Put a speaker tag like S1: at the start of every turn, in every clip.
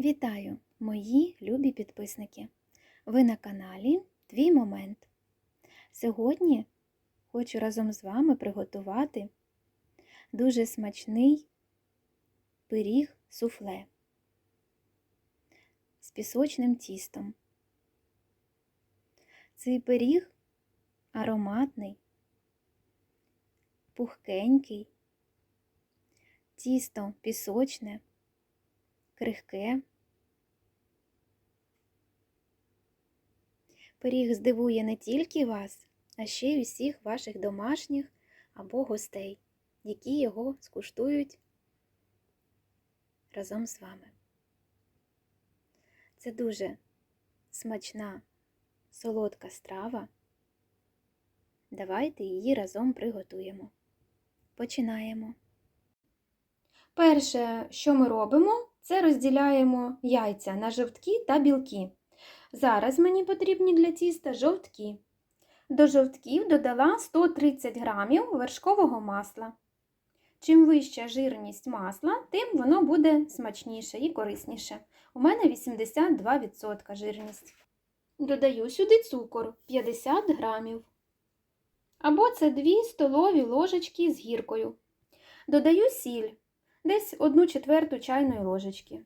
S1: Вітаю, мої любі підписники! Ви на каналі Твій Момент. Сьогодні хочу разом з вами приготувати дуже смачний пиріг суфле з пісочним тістом. Цей пиріг ароматний, пухкенький, тісто пісочне крихке. Пиріг здивує не тільки вас, а ще й усіх ваших домашніх або гостей, які його скуштують разом з вами. Це дуже смачна, солодка страва. Давайте її разом приготуємо. Починаємо. Перше, що ми робимо, це розділяємо яйця на жовтки та білки. Зараз мені потрібні для тіста жовтки. До жовтків додала 130 грамів вершкового масла. Чим вища жирність масла, тим воно буде смачніше і корисніше. У мене 82% жирність. Додаю сюди цукор 50 грамів. Або це 2 столові ложечки з гіркою. Додаю сіль десь 1 четверту чайної ложечки.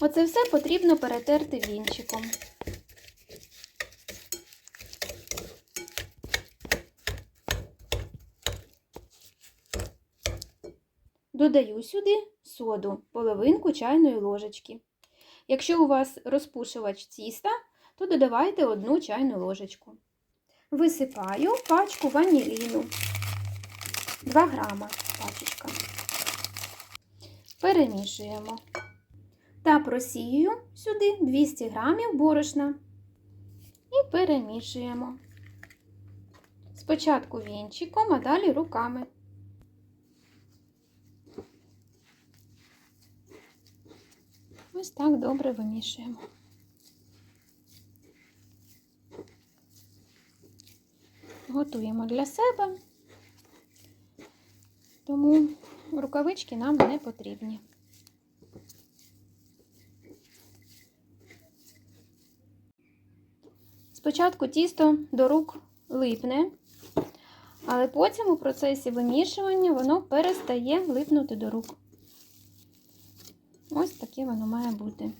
S1: Оце все потрібно перетерти вінчиком. Додаю сюди соду, половинку чайної ложечки. Якщо у вас розпушувач тіста, то додавайте одну чайну ложечку. Висипаю пачку ваніліну. 2 грама пачечка. Перемішуємо та просіюю сюди 200 грамів борошна і перемішуємо. Спочатку вінчиком, а далі руками. Ось так добре вимішуємо. Готуємо для себе, тому рукавички нам не потрібні. Спочатку тісто до рук липне, але потім у процесі вимішування воно перестає липнути до рук. Ось таке воно має бути.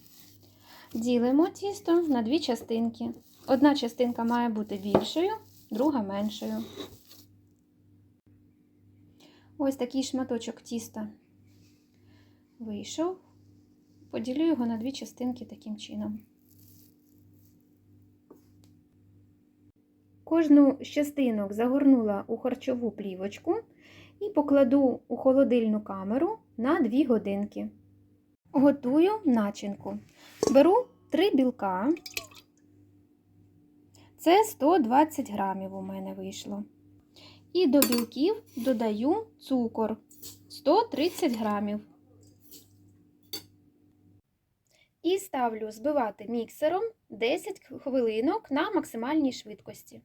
S1: Ділимо тісто на дві частинки. Одна частинка має бути більшою, друга меншою. Ось такий шматочок тіста вийшов. Поділю його на дві частинки таким чином. Кожну з частинок загорнула у харчову плівочку і покладу у холодильну камеру на 2 годинки. Готую начинку. Беру 3 білка. Це 120 грамів у мене вийшло. І до білків додаю цукор 130 грамів. І ставлю збивати міксером 10 хвилинок на максимальній швидкості.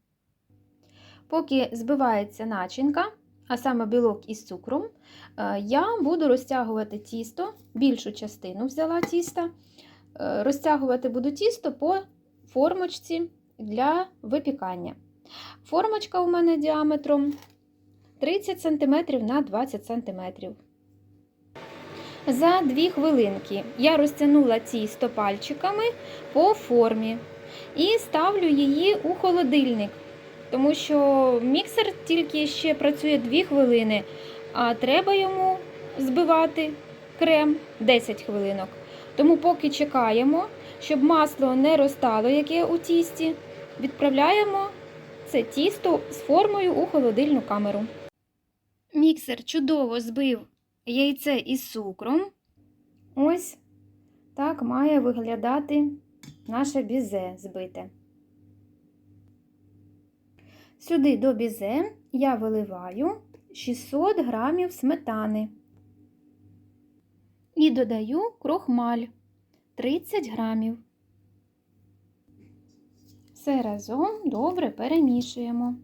S1: Поки збивається начинка, а саме білок із цукром, я буду розтягувати тісто, більшу частину взяла тіста. Розтягувати буду тісто по формочці для випікання. Формочка у мене діаметром 30 см на 20 см. За 2 хвилинки я розтягнула тісто пальчиками по формі і ставлю її у холодильник, тому що міксер тільки ще працює 2 хвилини, а треба йому збивати крем 10 хвилинок. Тому поки чекаємо, щоб масло не розтало, яке у тісті, відправляємо це тісто з формою у холодильну камеру. Міксер чудово збив яйце із цукром. Ось так має виглядати наше бізе збите. Сюди до бізе я виливаю 600 грамів сметани і додаю крохмаль 30 грамів. Все разом добре перемішуємо.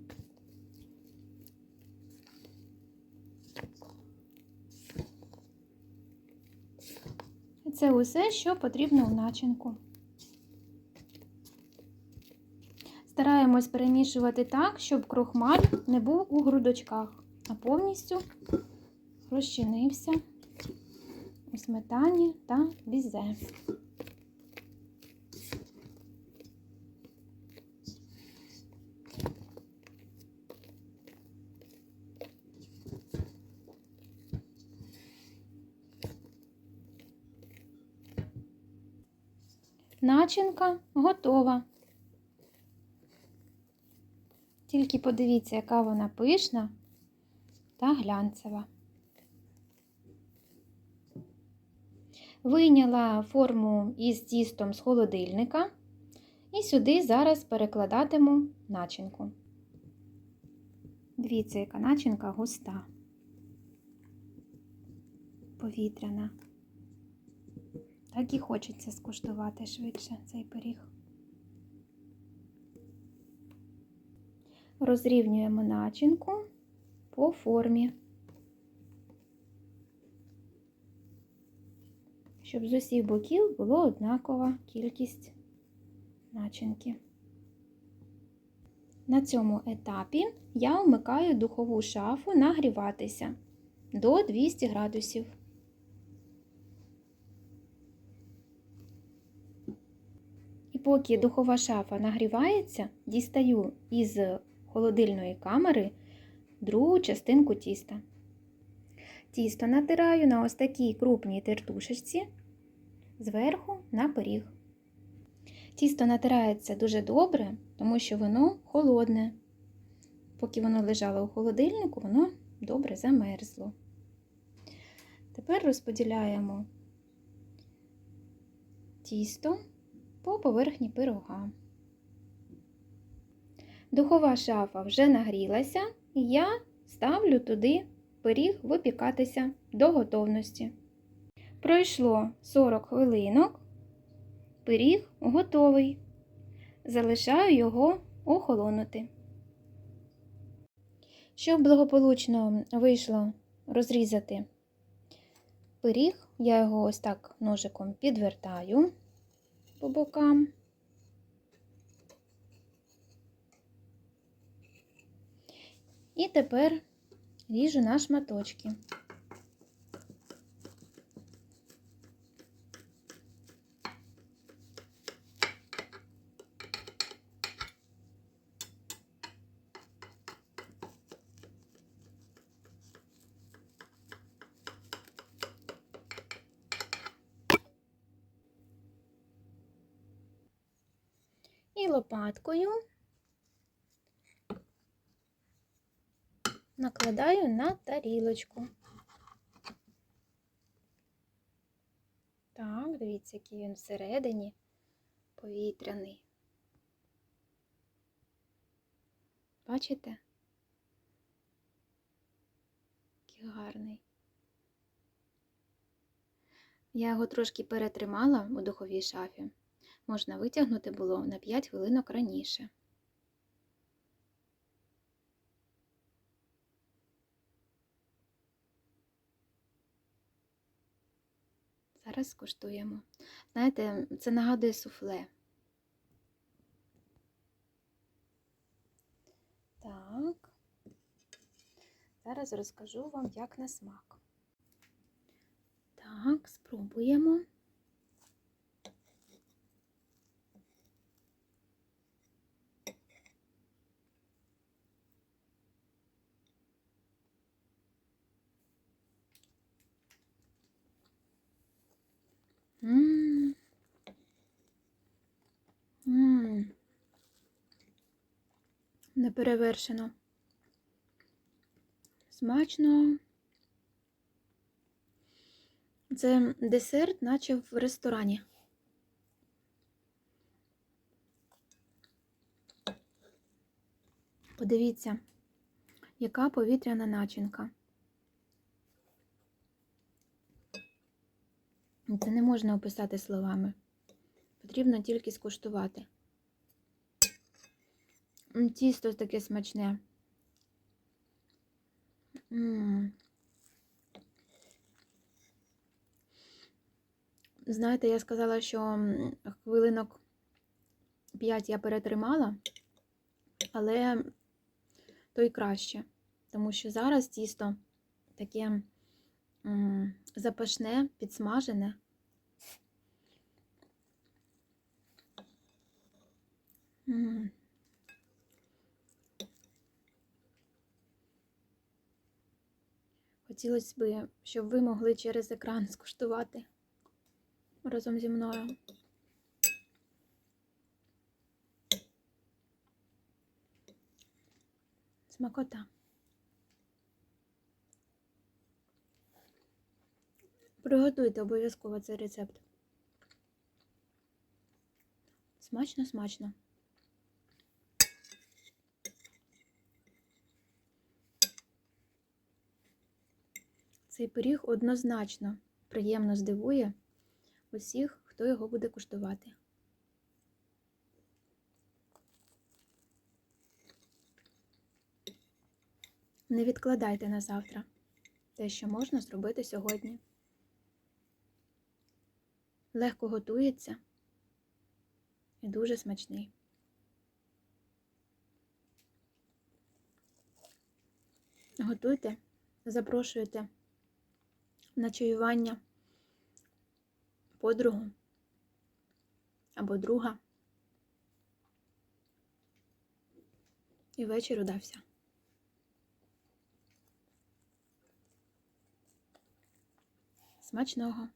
S1: це усе, що потрібно в начинку. Стараємось перемішувати так, щоб крохмаль не був у грудочках, а повністю розчинився у сметані та бізе. Начинка готова. Тільки подивіться, яка вона пишна та глянцева. Вийняла форму із тістом з холодильника і сюди зараз перекладатиму начинку. Дивіться, яка начинка густа, повітряна. Так і хочеться скуштувати швидше цей пиріг. Розрівнюємо начинку по формі, щоб з усіх боків було однакова кількість начинки. На цьому етапі я вмикаю духову шафу нагріватися до 200 градусів. Поки духова шафа нагрівається, дістаю із холодильної камери другу частинку тіста. Тісто натираю на ось такій крупній тертушечці зверху на пиріг. Тісто натирається дуже добре, тому що воно холодне. Поки воно лежало у холодильнику, воно добре замерзло. Тепер розподіляємо тісто по поверхні пирога. Духова шафа вже нагрілася, і я ставлю туди пиріг випікатися до готовності. Пройшло 40 хвилинок, пиріг готовий. Залишаю його охолонути. Щоб благополучно вийшло розрізати пиріг, я його ось так ножиком підвертаю по бокам. І тепер ріжу на шматочки. І лопаткою накладаю на тарілочку. Так, дивіться, який він всередині повітряний. Бачите? Який гарний. Я його трошки перетримала у духовій шафі. Можна витягнути було на 5 хвилинок раніше. Зараз скуштуємо. Знаєте, це нагадує суфле. Так. Зараз розкажу вам, як на смак. Так, спробуємо. М. М. Неперевершено. Смачно. Це десерт, наче в ресторані. Подивіться, яка повітряна начинка. Це не можна описати словами. Потрібно тільки скуштувати. Тісто таке смачне. Знаєте, я сказала, що хвилинок 5 я перетримала, але то й краще, тому що зараз тісто таке запашне, підсмажене. Хотілося б, щоб ви могли через екран скуштувати разом зі мною. Смакота. Приготуйте обов'язково цей рецепт. Смачно, смачно. Цей пиріг однозначно приємно здивує усіх, хто його буде куштувати. Не відкладайте на завтра те, що можна зробити сьогодні. Легко готується і дуже смачний. Готуйте, запрошуйте на чаювання подругу або друга. І вечір удався. Смачного!